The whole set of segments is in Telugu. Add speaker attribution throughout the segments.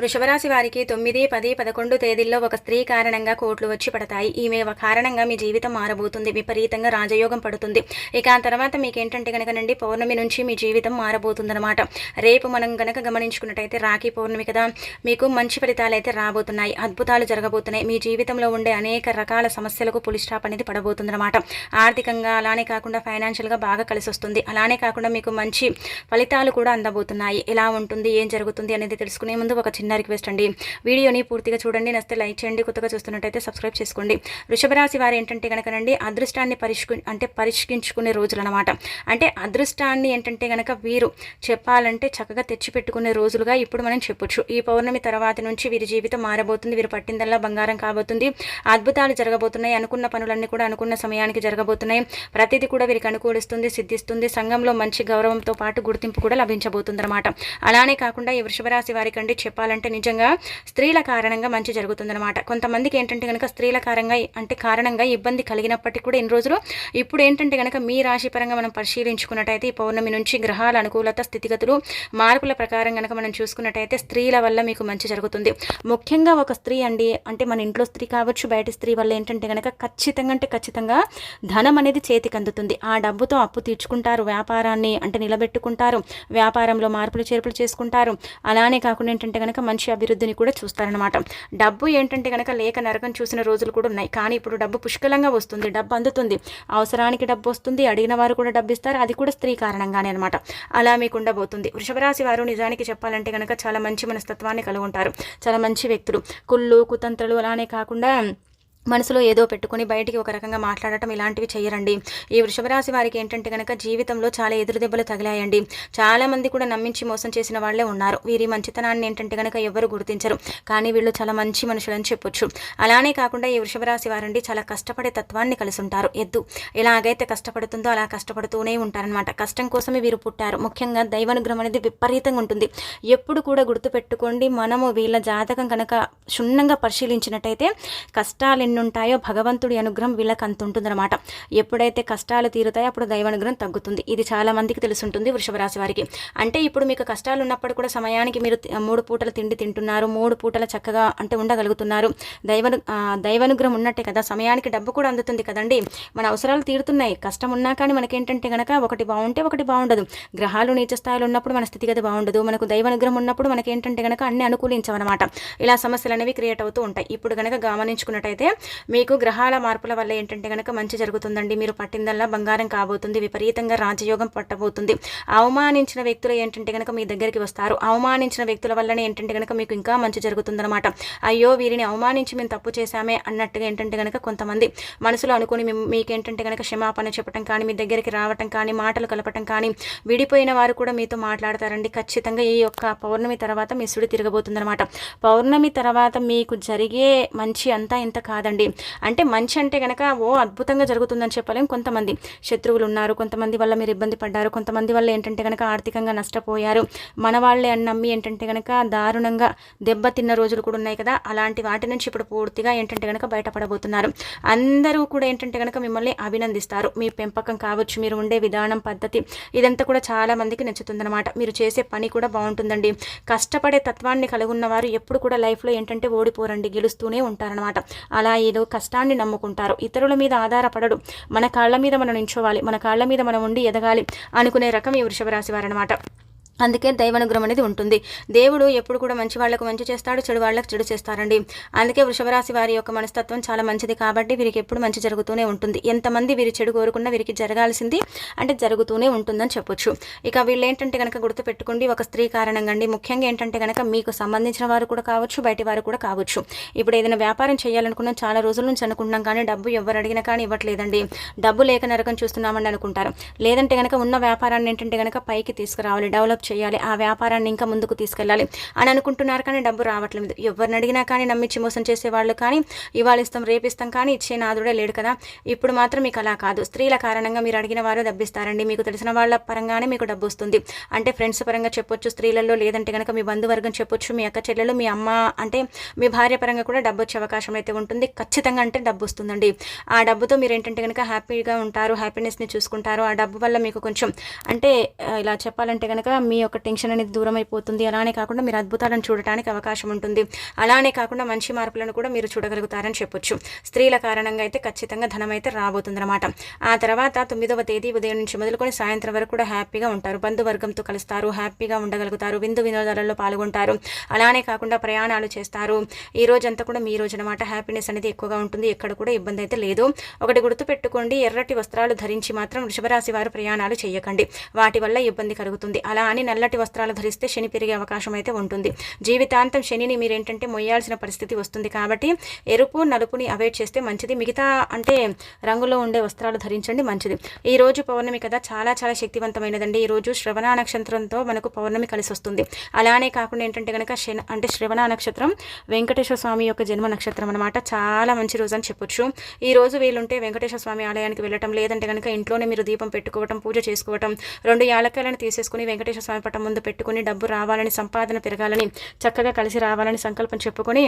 Speaker 1: వృషభరాశి వారికి తొమ్మిది పది పదకొండు తేదీల్లో ఒక స్త్రీ కారణంగా కోట్లు వచ్చి పడతాయి. ఈమె కారణంగా మీ జీవితం మారబోతుంది. విపరీతంగా రాజయోగం పడుతుంది. ఇక ఆ తర్వాత మీకేంటంటే కనుక నుండి పౌర్ణమి నుంచి మీ జీవితం మారబోతుందన్నమాట. రేపు మనం కనుక గమనించుకున్నట్టయితే రాఖీ పౌర్ణమి కదా మీకు మంచి ఫలితాలు అయితే రాబోతున్నాయి. అద్భుతాలు జరగబోతున్నాయి. మీ జీవితంలో ఉండే అనేక రకాల సమస్యలకు పులి స్టాప్ అనేది పడబోతుందన్నమాట. ఆర్థికంగా అలానే కాకుండా ఫైనాన్షియల్గా బాగా కలిసి వస్తుంది అలానే కాకుండా మీకు మంచి ఫలితాలు కూడా అందబోతున్నాయి. ఎలా ఉంటుంది? ఏం జరుగుతుంది? అనేది తెలుసుకునే ముందు ఒక చిన్న రిక్వెస్ట్ అండి. వీడియోని పూర్తిగా చూడండి నస్తే లైక్ చేయండి కొత్తగా చూస్తున్నట్టయితే సబ్స్క్రైబ్ చేసుకోండి. వృషభ రాశి వారు ఏంటంటే కనుకనండి అదృష్టాన్ని పరిష్కు అంటే పరిష్కరించుకునే రోజులు అనమాట అంటే అదృష్టాన్ని ఏంటంటే కనుక వీరు చెప్పాలంటే చక్కగా తెచ్చిపెట్టుకునే రోజులుగా ఇప్పుడు మనం చెప్పొచ్చు. ఈ పౌర్ణమి తర్వాత నుంచి వీరి జీవితం మారబోతుంది వీరు పట్టిందల్లా బంగారం కాబోతుంది. అద్భుతాలు జరగబోతున్నాయి అనుకున్న పనులన్నీ కూడా అనుకున్న సమయానికి జరగబోతున్నాయి. ప్రతిదీ కూడా వీరికి అనుకూలిస్తుంది సిద్ధిస్తుంది. సంఘంలో మంచి గౌరవంతో పాటు గుర్తింపు కూడా లభించబోతుంది అనమాట అలానే కాకుండా ఈ వృషభ రాశి చెప్పాలంటే అండి నిజంగా స్త్రీల కారణంగా మంచి జరుగుతుందన్నమాట. కొంతమందికి ఏంటంటే కనుక స్త్రీల కారణంగా అంటే కారణంగా ఇబ్బంది కలిగినప్పటికీ కూడా ఇన్ని రోజులు ఇప్పుడు ఏంటంటే కనుక మీ రాశి పరంగా మనం పరిశీలించుకున్నట్టయితే ఈ పౌర్ణమి నుంచి గ్రహాల అనుకూలత స్థితిగతులు మార్పుల ప్రకారం కనుక మనం చూసుకున్నట్టయితే స్త్రీల వల్ల మీకు మంచి జరుగుతుంది. ముఖ్యంగా ఒక స్త్రీ అండి అంటే మన ఇంట్లో స్త్రీ కావచ్చు బయట స్త్రీ వల్ల ఏంటంటే కనుక ఖచ్చితంగా అంటే ఖచ్చితంగా ధనం అనేది చేతికి అందుతుంది. ఆ డబ్బుతో అప్పు తీర్చుకుంటారు వ్యాపారాన్ని అంటే నిలబెట్టుకుంటారు వ్యాపారంలో మార్పులు చేర్పులు చేసుకుంటారు. అలానే కాకుండా ఏంటంటే కనుక మంచి అభివృద్ధిని కూడా చూస్తారనమాట డబ్బు ఏంటంటే కనుక లేక నరకం చూసిన రోజులు కూడా ఉన్నాయి. కానీ ఇప్పుడు డబ్బు పుష్కలంగా వస్తుంది డబ్బు అందుతుంది. అవసరానికి డబ్బు వస్తుంది అడిగిన వారు కూడా డబ్బు ఇస్తారు అది కూడా స్త్రీ కారణంగానే అనమాట అలా మీకు ఉండబోతుంది. వృషభరాశి వారు నిజానికి చెప్పాలంటే కనుక చాలా మంచి మనస్తత్వాన్ని కలిగి ఉంటారు చాలా మంచి వ్యక్తులు. కుళ్ళు కుతంత్రలు అలానే కాకుండా మనసులో ఏదో పెట్టుకొని బయటికి ఒక రకంగా మాట్లాడటం ఇలాంటివి చేయరండి. ఈ వృషభరాశి వారికి ఏంటంటే కనుక జీవితంలో చాలా ఎదురు దెబ్బలు తగిలాయండి. చాలా మంది కూడా నమ్మించి మోసం చేసిన వాళ్ళే ఉన్నారు. వీరి మంచితనాన్ని ఏంటంటే కనుక ఎవరు గుర్తించరు. కానీ వీళ్ళు చాలా మంచి మనుషులని చెప్పొచ్చు. అలానే కాకుండా ఈ వృషభరాశి వారండి చాలా కష్టపడే తత్వాన్ని కలిసి ఉంటారు ఎద్దు ఎలాగైతే కష్టపడుతుందో అలా కష్టపడుతూనే ఉంటారనమాట కష్టం కోసమే వీరు పుట్టారు. ముఖ్యంగా దైవానుగ్రహం అనేది విపరీతంగా ఉంటుంది. ఎప్పుడు కూడా గుర్తుపెట్టుకోండి. మనము వీళ్ళ జాతకం కనుక క్షుణ్ణంగా పరిశీలించినట్టయితే కష్టాలు ఎన్నుంటాయో భగవంతుడి అనుగ్రహం వీళ్ళకి అంత ఉంటుందన్నమాట ఎప్పుడైతే కష్టాలు తీరుతాయో అప్పుడు దైవానుగ్రహం తగ్గుతుంది. ఇది చాలా మందికి తెలుసుంటుంది వృషభరాశి వారికి. అంటే ఇప్పుడు మీకు కష్టాలు ఉన్నప్పుడు కూడా సమయానికి మీరు మూడు పూటల తిండి తింటున్నారు మూడు పూటల చక్కగా అంటే ఉండగలుగుతున్నారు. దైవను దైవానుగ్రహం ఉన్నట్టే కదా. సమయానికి డబ్బు కూడా అందుతుంది కదండి. మన అవసరాలు తీరుతున్నాయి. కష్టం ఉన్నా కానీ మనకేంటంటే కనుక ఒకటి బాగుంటే ఒకటి బాగుండదు. గ్రహాలు నీచ స్థాయిలో ఉన్నప్పుడు మన స్థితిగతి బాగుండదు. మనకు దైవానుగ్రహం ఉన్నప్పుడు మనకేంటంటే కనుక అన్ని అనుకూలించవన్నమాట ఇలా సమస్యలు అనేవి క్రియేట్ అవుతూ ఉంటాయి. ఇప్పుడు కనుక గమనించుకున్నట్టయితే మీకు గ్రహాల మార్పుల వల్ల ఏంటంటే కనుక మంచి జరుగుతుందండి. మీరు పట్టిందల్లా బంగారం కాబోతుంది. విపరీతంగా రాజయోగం పట్టబోతుంది. అవమానించిన వ్యక్తులు ఏంటంటే కనుక మీ దగ్గరికి వస్తారు. అవమానించిన వ్యక్తుల వల్లనే ఏంటంటే కనుక మీకు ఇంకా మంచి జరుగుతుందన్నమాట. అయ్యో వీరిని అవమానించి మేము తప్పు చేశామే అన్నట్టుగా ఏంటంటే కనుక కొంతమంది మనసులో అనుకుని మీకేంటంటే కనుక క్షమాపణ చెప్పడం కానీ మీ దగ్గరికి రావటం కానీ మాటలు కలపటం కానీ విడిపోయిన వారు కూడా మీతో మాట్లాడతారండి. ఖచ్చితంగా ఈ యొక్క పౌర్ణమి తర్వాత మీ సుడి తిరగబోతుందన్నమాట. పౌర్ణమి తర్వాత మీకు జరిగే మంచి అంతా ఇంత కాదండి. అంటే మంచి అంటే కనుక ఓ అద్భుతంగా జరుగుతుందని చెప్పలేం కొంతమంది. శత్రువులు ఉన్నారు కొంతమంది వల్ల మీరు ఇబ్బంది పడ్డారు కొంతమంది వల్ల ఏంటంటే కనుక ఆర్థికంగా నష్టపోయారు. మన వాళ్ళే అని నమ్మి ఏంటంటే కనుక దారుణంగా దెబ్బతిన్న రోజులు కూడా ఉన్నాయి కదా. అలాంటి వాటి నుంచి ఇప్పుడు పూర్తిగా ఏంటంటే కనుక బయటపడబోతున్నారు. అందరూ కూడా ఏంటంటే కనుక మిమ్మల్ని అభినందిస్తారు. మీ పెంపకం కావచ్చు మీరు ఉండే విధానం పద్ధతి ఇదంతా కూడా చాలా మందికి నచ్చుతుందన్నమాట. మీరు చేసే పని కూడా బాగుంటుందండి. కష్టపడే తత్వాన్ని కలిగి ఉన్నవారు ఎప్పుడు కూడా లైఫ్లో ఏంటంటే ఓడిపోరండి గెలుస్తూనే ఉంటారనమాట అలా ఏదో కష్టాన్ని నమ్ముకుంటారు. ఇతరుల మీద ఆధారపడడు. మన కాళ్ళ మీద మనం నించోవాలి. మన కాళ్ళ మీద మనం ఉండి ఎదగాలి అనుకునే రకం ఈ వృషభ రాశి వారనమాట అందుకే దైవానుగ్రహం అనేది ఉంటుంది. దేవుడు ఎప్పుడు కూడా మంచి వాళ్ళకు మంచి చేస్తాడు చెడు వాళ్ళకు చెడు చేస్తారండి. అందుకే వృషభరాశి వారి యొక్క మనస్తత్వం చాలా మంచిది కాబట్టి వీరికి ఎప్పుడు మంచి జరుగుతూనే ఉంటుంది. ఎంతమంది వీరి చెడు కోరుకున్నా వీరికి జరగాల్సింది అంటే జరుగుతూనే ఉంటుందని చెప్పొచ్చు. ఇక వీళ్ళు ఏంటంటే కనుక గుర్తుపెట్టుకోండి ఒక స్త్రీ కారణంగా అండి ముఖ్యంగా ఏంటంటే కనుక మీకు సంబంధించిన వారు కూడా కావచ్చు బయటి వారు కూడా కావచ్చు. ఇప్పుడు ఏదైనా వ్యాపారం చేయాలనుకున్నాం చాలా రోజుల నుంచి అనుకుంటున్నాం కానీ డబ్బు ఎవరు అడిగినా కానీ ఇవ్వట్లేదండి. డబ్బు లేక నరకం చూస్తున్నామని అనుకుంటారు. లేదంటే కనుక ఉన్న వ్యాపారాన్ని ఏంటంటే కనుక పైకి తీసుకురావాలి డెవలప్ చేయాలి ఆ వ్యాపారాన్ని ఇంకా ముందుకు తీసుకెళ్ళాలి అని అనుకుంటున్నారు కానీ డబ్బు రావట్లేదు. ఎవరిని అడిగినా కానీ నమ్మించి మోసం చేసే వాళ్ళు కానీ ఇవాళ ఇస్తాం రేపిస్తాం కానీ ఇచ్చే నాదుడే లేడు కదా. ఇప్పుడు మాత్రం మీకు అలా కాదు. స్త్రీల కారణంగా మీరు అడిగిన వారు డబ్బిస్తారండి మీకు తెలిసిన వాళ్ళ పరంగానే మీకు డబ్బు వస్తుంది. అంటే ఫ్రెండ్స్ పరంగా చెప్పొచ్చు స్త్రీలలో లేదంటే కనుక మీ బంధువర్గం చెప్పొచ్చు మీ అక్క చెల్లెలు మీ అమ్మ అంటే మీ భార్య పరంగా కూడా డబ్బు వచ్చే అవకాశం అయితే ఉంటుంది. ఖచ్చితంగా అంటే డబ్బు వస్తుందండి. ఆ డబ్బుతో మీరు ఏంటంటే కనుక హ్యాపీగా ఉంటారు హ్యాపీనెస్ని చూసుకుంటారు. ఆ డబ్బు వల్ల మీకు కొంచెం అంటే ఇలా చెప్పాలంటే కనుక మీ మీ యొక్క టెన్షన్ అనేది దూరం అయిపోతుంది అలానే కాకుండా మీరు అద్భుతాలను చూడటానికి అవకాశం ఉంటుంది. అలానే కాకుండా మంచి మార్పులను కూడా మీరు చూడగలుగుతారని చెప్పొచ్చు. స్త్రీల కారణంగా అయితే ఖచ్చితంగా ధనం అయితే రాబోతుందన్నమాట. ఆ తర్వాత తొమ్మిదవ తేదీ ఉదయం నుంచి మొదలుకొని సాయంత్రం వరకు కూడా హ్యాపీగా ఉంటారు. బంధువర్గంతో కలుస్తారు హ్యాపీగా ఉండగలుగుతారు విందు వినోదాలలో పాల్గొంటారు. అలానే కాకుండా ప్రయాణాలు చేస్తారు. ఈ రోజంతా కూడా మీ రోజు అనమాట హ్యాపీనెస్ అనేది ఎక్కువగా ఉంటుంది. ఎక్కడ కూడా ఇబ్బంది అయితే లేదు. ఒకటి గుర్తుపెట్టుకోండి. ఎర్రటి వస్త్రాలు ధరించి మాత్రం వృషభరాశి వారు ప్రయాణాలు చేయకండి. వాటి వల్ల ఇబ్బంది కలుగుతుంది. అలా అని నల్లటి వస్త్రాలు ధరిస్తే శని పెరిగే అవకాశం అయితే ఉంటుంది. జీవితాంతం శనిని మీరేంటంటే మొయ్యాల్సిన పరిస్థితి వస్తుంది కాబట్టి ఎరుపు నలుపుని అవాయిడ్ చేస్తే మంచిది. మిగతా అంటే రంగులో ఉండే వస్త్రాలు ధరించండి మంచిది. ఈ రోజు పౌర్ణమి కదా చాలా చాలా శక్తివంతమైనదండి. ఈ రోజు శ్రవణ నక్షత్రంతో మనకు పౌర్ణమి కలిసి వస్తుంది. అలానే కాకుండా ఏంటంటే కనుక శని అంటే శ్రవణ నక్షత్రం వెంకటేశ్వర స్వామి యొక్క జన్మ నక్షత్రం అనమాట చాలా మంచి రోజు అని చెప్పొచ్చు. ఈ రోజు వీలుంటే వెంకటేశ్వర స్వామి ఆలయానికి వెళ్ళటం లేదంటే కనుక ఇంట్లోనే మీరు దీపం పెట్టుకోవటం పూజ చేసుకోవటం రెండు యాలకాయలను తీసేసుకుని వెంకటేశ్వర స్వామి పట ముందు పెట్టుకుని డబ్బు రావాలని సంపాదన పెరగాలని చక్కగా కలిసి రావాలని సంకల్పం చెప్పుకొని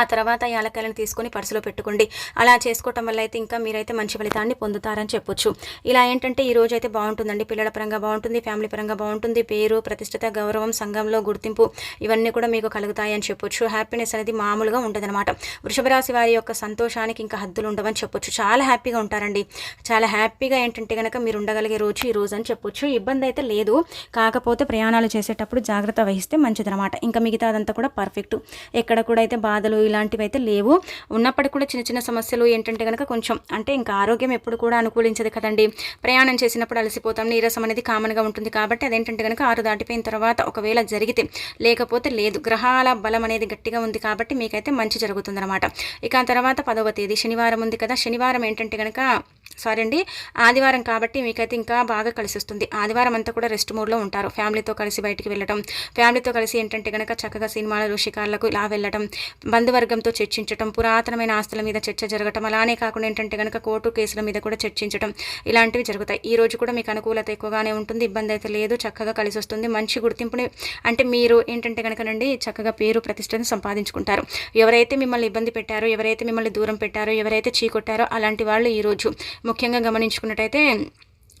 Speaker 1: ఆ తర్వాత యాలకాయలను తీసుకొని పర్సులో పెట్టుకోండి. అలా చేసుకోవటం వల్ల అయితే ఇంకా మీరైతే మంచి ఫలితాన్ని పొందుతారని చెప్పొచ్చు. ఇలా ఏంటంటే ఈ రోజు అయితే బాగుంటుందండి. పిల్లల పరంగా బాగుంటుంది ఫ్యామిలీ పరంగా బాగుంటుంది. పేరు ప్రతిష్టత గౌరవం సంఘంలో గుర్తింపు ఇవన్నీ కూడా మీకు కలుగుతాయి అని చెప్పొచ్చు. హ్యాపీనెస్ అనేది మామూలుగా ఉండదన్నమాట. వృషభరాశి వారి యొక్క సంతోషానికి ఇంకా హద్దులు ఉండవని చెప్పొచ్చు. చాలా హ్యాపీగా ఉంటారండి. చాలా హ్యాపీగా ఏంటంటే కనుక మీరు ఉండగలిగే రోజు ఈ రోజు అని చెప్పొచ్చు. ఇబ్బంది అయితే లేదు. కాకపోతే ప్రయాణాలు చేసేటప్పుడు జాగ్రత్త వహిస్తే మంచిదన్నమాట. ఇంకా మిగతాదంతా కూడా పర్ఫెక్ట్ ఎక్కడ కూడా అయితే బాధలు ఇలాంటివి అయితే లేవు. ఉన్నప్పటికీ కూడా చిన్న చిన్న సమస్యలు ఏంటంటే కనుక కొంచెం అంటే ఇంకా ఆరోగ్యం ఎప్పుడు కూడా అనుకూలించదు కదండి. ప్రయాణం చేసినప్పుడు అలసిపోతాం నీరసం అనేది కామన్గా ఉంటుంది కాబట్టి అదేంటంటే కనుక ఆరు దాటిపోయిన తర్వాత ఒకవేళ జరిగితే లేకపోతే లేదు. గ్రహాల బలం అనేది గట్టిగా ఉంది కాబట్టి మీకైతే మంచి జరుగుతుందన్నమాట. ఇక ఆ తర్వాత పదవ తేదీ శనివారం ఉంది కదా. శనివారం ఏంటంటే కనుక సారీ అండి ఆదివారం కాబట్టి మీకైతే ఇంకా బాగా కలిసి వస్తుంది ఆదివారం అంతా కూడా రెస్ట్ మూడ్లో ఉంటారు. ఫ్యామిలీతో కలిసి బయటికి వెళ్ళటం ఫ్యామిలీతో కలిసి ఏంటంటే కనుక చక్కగా సినిమాలు షికార్లకు ఇలా వెళ్ళటం బంధువర్గంతో చర్చించటం పురాతనమైన ఆస్తుల మీద చర్చ జరగటం అలానే కాకుండా ఏంటంటే కనుక కోర్టు కేసుల మీద కూడా చర్చించటం ఇలాంటివి జరుగుతాయి. ఈ రోజు కూడా మీకు అనుకూలత ఎక్కువగానే ఉంటుంది ఇబ్బంది అయితే లేదు చక్కగా కలిసి వస్తుంది మంచి గుర్తింపుని అంటే మీరు ఏంటంటే కనుకనండి చక్కగా పేరు ప్రతిష్టను సంపాదించుకుంటారు. ఎవరైతే మిమ్మల్ని ఇబ్బంది పెట్టారో ఎవరైతే మిమ్మల్ని దూరం పెట్టారో ఎవరైతే చీకొట్టారో అలాంటి వాళ్ళు ఈరోజు ముఖ్యంగా గమనించుకున్నట్టయితే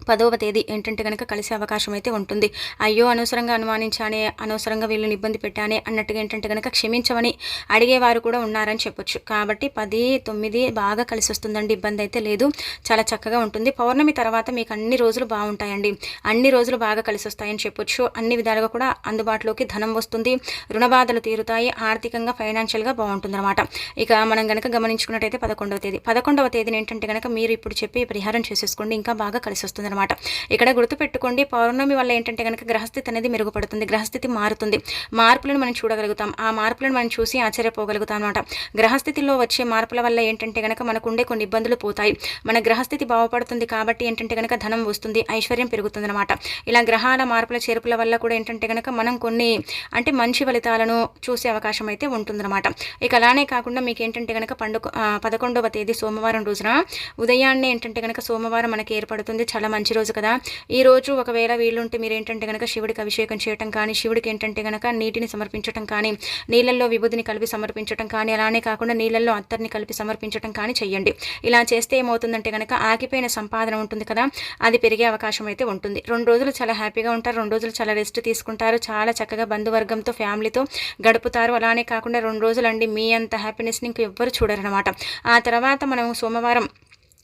Speaker 1: పదవ తేదీ ఏంటంటే కనుక కలిసే అవకాశం అయితే ఉంటుంది. అయ్యో అనవసరంగా అనుమానించానే అనవసరంగా వీళ్ళని ఇబ్బంది పెట్టానే అన్నట్టుగా ఏంటంటే కనుక క్షమించమని అడిగేవారు కూడా ఉన్నారని చెప్పొచ్చు. కాబట్టి పది తొమ్మిది బాగా కలిసి వస్తుందండి. ఇబ్బంది అయితే లేదు. చాలా చక్కగా ఉంటుంది. పౌర్ణమి తర్వాత మీకు అన్ని రోజులు బాగుంటాయండి. అన్ని రోజులు బాగా కలిసి వస్తాయని చెప్పొచ్చు. అన్ని విధాలుగా కూడా అందుబాటులోకి ధనం వస్తుంది. రుణబాధలు తీరుతాయి. ఆర్థికంగా ఫైనాన్షియల్గా బాగుంటుంది అనమాట ఇక మనం కనుక గమనించుకున్నట్టయితే పదకొండవ తేదీ. పదకొండవ తేదీని ఏంటంటే కనుక మీరు ఇప్పుడు చెప్పి పరిహారం చేసేసుకోండి. ఇంకా బాగా కలిసి వస్తుంది అనమాట ఇక్కడ గుర్తుపెట్టుకోండి పౌర్ణమి వల్ల ఏంటంటే కనుక గ్రహస్థితి అనేది మెరుగుపడుతుంది గ్రహస్థితి మారుతుంది. మార్పులను మనం చూడగలుగుతాం. ఆ మార్పులను మనం చూసి ఆశ్చర్యపోగలుగుతాం అనమాట గ్రహస్థితిలో వచ్చే మార్పుల వల్ల ఏంటంటే కనుక మనకు ఉండే కొన్ని ఇబ్బందులు పోతాయి. మన గ్రహస్థితి బాగుపడుతుంది కాబట్టి ఏంటంటే కనుక ధనం వస్తుంది ఐశ్వర్యం పెరుగుతుంది అనమాట ఇలా గ్రహాల మార్పుల చేర్పుల వల్ల కూడా ఏంటంటే కనుక మనం కొన్ని అంటే మంచి ఫలితాలను చూసే అవకాశం అయితే ఉంటుందన్నమాట ఇక అలానే కాకుండా మీకు ఏంటంటే కనుక పండుగ పదకొండవ తేదీ సోమవారం రోజున ఉదయాన్నే ఏంటంటే కనుక సోమవారం మనకి ఏర్పడుతుంది చాలా మంచి మంచి రోజు కదా. ఈ రోజు ఒకవేళ వీళ్ళుంటే మీరు ఏంటంటే కనుక శివుడికి అభిషేకం చేయటం కానీ శివుడికి ఏంటంటే కనుక నీటిని సమర్పించటం కానీ నీళ్ళల్లో విభూదిని కలిపి సమర్పించటం కానీ అలానే కాకుండా నీళ్ళల్లో అత్తర్ని కలిపి సమర్పించటం కానీ చెయ్యండి. ఇలా చేస్తే ఏమవుతుందంటే కనుక ఆగిపోయిన సంపాదన ఉంటుంది కదా అది పెరిగే అవకాశం అయితే ఉంటుంది. రెండు రోజులు చాలా హ్యాపీగా ఉంటారు రెండు రోజులు చాలా రెస్ట్ తీసుకుంటారు చాలా చక్కగా బంధువర్గంతో ఫ్యామిలీతో గడుపుతారు. అలానే కాకుండా రెండు రోజులు అండి మీ అంత హ్యాపీనెస్ని ఇంక ఎవ్వరు చూడరనమాట. ఆ తర్వాత మనం సోమవారం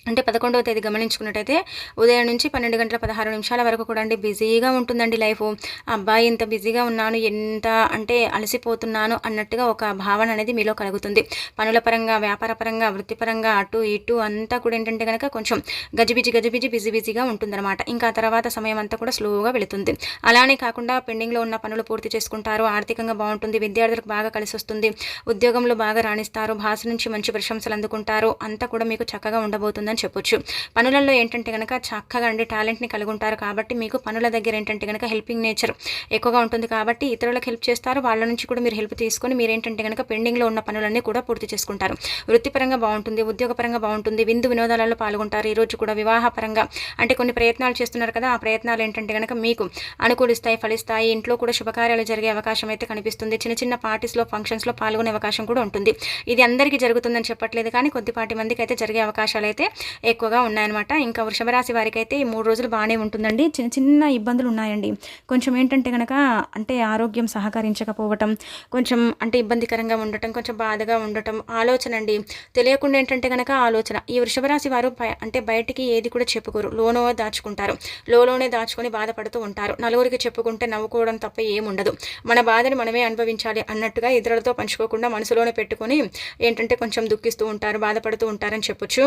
Speaker 1: అంటే పదకొండవ తేదీ గమనించుకున్నట్టయితే ఉదయం నుంచి పన్నెండు గంటల పదహారు నిమిషాల వరకు కూడా అండి బిజీగా ఉంటుందండి లైఫ్. అబ్బాయి ఇంత బిజీగా ఉన్నాను ఎంత అంటే అలసిపోతున్నాను అన్నట్టుగా ఒక భావన అనేది మీలో కలుగుతుంది. పనుల పరంగా వ్యాపార పరంగా వృత్తిపరంగా అటు ఇటు అంతా కూడా ఏంటంటే కనుక కొంచెం గజిబిజి గజిబిజి బిజీ బిజీగా ఉంటుందన్నమాట. ఇంకా తర్వాత సమయం అంతా కూడా స్లోగా వెళుతుంది. అలానే కాకుండా పెండింగ్లో ఉన్న పనులు పూర్తి చేసుకుంటారు. ఆర్థికంగా బాగుంటుంది. విద్యార్థులకు బాగా కలిసి వస్తుంది. ఉద్యోగంలో బాగా రాణిస్తారు. భాష నుంచి మంచి ప్రశంసలు అందుకుంటారు. అంతా కూడా మీకు చక్కగా ఉండబోతుందని చెప్పొచ్చు. పనులలో ఏంటంటే కనుక చక్కగా అండి టాలెంట్ని కలిగి ఉంటారు కాబట్టి మీకు పనుల దగ్గర ఏంటంటే కనుక హెల్పింగ్ నేచర్ ఎక్కువగా ఉంటుంది కాబట్టి ఇతరులకు హెల్ప్ చేస్తారు. వాళ్ళ నుంచి కూడా మీరు హెల్ప్ తీసుకొని మీరు ఏంటంటే కనుక పెండింగ్లో ఉన్న పనులన్నీ కూడా పూర్తి చేసుకుంటారు. వృత్తిపరంగా బాగుంటుంది ఉద్యోగపరంగా బాగుంటుంది విందు వినోదాలలో పాల్గొంటారు. ఈరోజు కూడా వివాహపరంగా అంటే కొన్ని ప్రయత్నాలు చేస్తున్నారు కదా ఆ ప్రయత్నాలు ఏంటంటే కనుక మీకు అనుకూలిస్తాయి ఫలిస్తాయి. ఇంట్లో కూడా శుభకార్యాలు జరిగే అవకాశం అయితే కనిపిస్తుంది. చిన్న చిన్న పార్టీస్లో ఫంక్షన్స్లో పాల్గొనే అవకాశం కూడా ఉంటుంది. ఇది అందరికీ జరుగుతుందని చెప్పట్లేదు కానీ కొద్దిపాటి మందికి అయితే జరిగే అవకాశాలు అయితే ఎక్కువగా ఉన్నాయన్నమాట. ఇంకా వృషభ రాశి వారికి అయితే ఈ మూడు రోజులు బాగానే ఉంటుందండి. చిన్న చిన్న ఇబ్బందులు ఉన్నాయండి. కొంచెం ఏంటంటే కనుక అంటే ఆరోగ్యం సహకరించకపోవటం కొంచెం అంటే ఇబ్బందికరంగా ఉండటం కొంచెం బాధగా ఉండటం ఆలోచన అండి. తెలియకుండా ఏంటంటే కనుక ఆలోచన. ఈ వృషభ రాశి వారు బయ- అంటే బయటికి ఏది కూడా చెప్పుకోరు. లోనో దాచుకుంటారు. లోలోనే దాచుకొని బాధపడుతూ ఉంటారు. నలుగురికి చెప్పుకుంటే నవ్వుకోవడం తప్ప ఏముండదు మన బాధని మనమే అనుభవించాలి అన్నట్టుగా ఇతరులతో పంచుకోకుండా మనసులోనే పెట్టుకొని ఏంటంటే కొంచెం దుఃఖిస్తూ ఉంటారు బాధపడుతూ ఉంటారని చెప్పొచ్చు.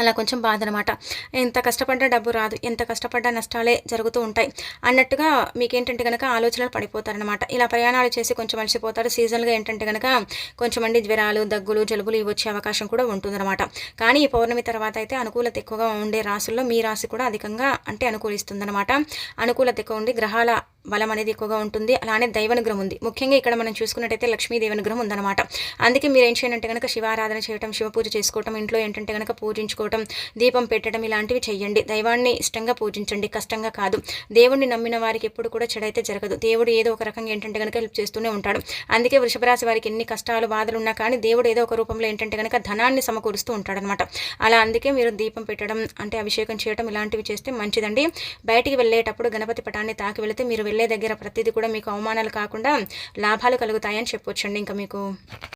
Speaker 1: అలా కొంచెం బాధ అనమాట ఎంత కష్టపడ్డా డబ్బు రాదు ఎంత కష్టపడ్డా నష్టాలే జరుగుతూ ఉంటాయి అన్నట్టుగా మీకేంటంటే కనుక ఆలోచనలు పడిపోతారనమాట. ఇలా ప్రయాణాలు చేసి కొంచెం అలసిపోతారు సీజన్గా ఏంటంటే కనుక కొంచెం మంది జ్వరాలు దగ్గులు జలుబులు ఇవి వచ్చే అవకాశం కూడా ఉంటుందన్నమాట. కానీ ఈ పౌర్ణమి తర్వాత అయితే అనుకూలత ఎక్కువగా ఉండే రాసుల్లో మీ రాశి కూడా అధికంగా అంటే అనుకూలిస్తుందన్నమాట. అనుకూలత ఎక్కువ ఉండి గ్రహాల బలం అనేది ఎక్కువగా ఉంటుంది. అలానే దైవనుగ్రహం ఉంది. ముఖ్యంగా ఇక్కడ మనం చూసుకున్నట్టయితే లక్ష్మీదేవి అనుగ్రహం ఉందన్నమాట. అందుకే మీరు ఏం చేయాలంటే కనుక శివారాధన చేయటం శివ పూజ చేసుకోవటం ఇంట్లో ఏంటంటే కనుక చేసుకోవటం దీపం పెట్టడం ఇలాంటివి చేయండి దైవాన్ని ఇష్టంగా పూజించండి. కష్టంగా కాదు. దేవుడిని నమ్మిన వారికి ఎప్పుడు కూడా చెడైతే జరగదు. దేవుడు ఏదో ఒక రకంగా ఏంటంటే కనుక హెల్ప్ చేస్తూనే ఉంటాడు. అందుకే వృషభరాశి వారికి ఎన్ని కష్టాలు బాధలు ఉన్నా కానీ దేవుడు ఏదో ఒక రూపంలో ఏంటంటే కనుక ధనాన్ని సమకూరుస్తూ ఉంటాడనమాట. అలా అందుకే మీరు దీపం పెట్టడం అంటే అభిషేకం చేయడం ఇలాంటివి చేస్తే మంచిదండి. బయటికి వెళ్ళేటప్పుడు గణపతి పటాన్ని తాకి వెళితే మీరు వెళ్ళే దగ్గర ప్రతిదీ కూడా మీకు అవమానాలు కాకుండా లాభాలు కలుగుతాయని చెప్పొచ్చండి ఇంకా మీకు.